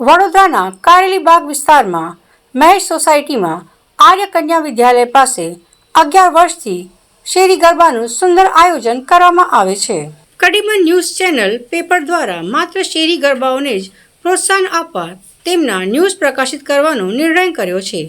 વડોદરાના કારેલીબાગ વિસ્તારમાં મહેશ સોસાયટીમાં આર્ય કન્યા વિદ્યાલય પાસે અગિયાર વર્ષથી શેરી ગરબાનું સુંદર આયોજન કરવામાં આવે છે. કડીબન ન્યૂઝ ચેનલ પેપર દ્વારા માત્ર શેરી ગરબાઓને જ પ્રોત્સાહન આપવા તેમના ન્યૂઝ પ્રકાશિત કરવાનો નિર્ણય કર્યો છે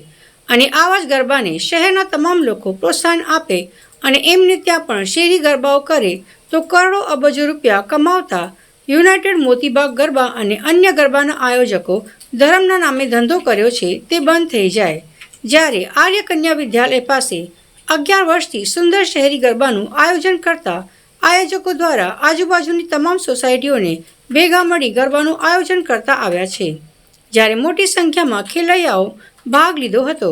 અને આવા જ ગરબાને શહેરના તમામ લોકો પ્રોત્સાહન આપે અને એમને ત્યાં પણ શેરી ગરબાઓ કરે તો કરોડો અબજો રૂપિયા કમાવતા યુનાઇટેડ મોતીબાગ ગરબા અને અન્ય ગરબાના આયોજકો ધર્મના નામે ધંધો કર્યો છે તે બંધ થઈ જાય. જ્યારે આર્ય કન્યા વિદ્યાલય પાસે અગિયાર વર્ષથી સુંદર શહેરી ગરબાનું આયોજન કરતા આયોજકો દ્વારા આજુબાજુની તમામ સોસાયટીઓને ભેગા મળી ગરબાનું આયોજન કરતા આવ્યા છે. જ્યારે મોટી સંખ્યામાં ખેલૈયાઓ ભાગ લીધો હતો.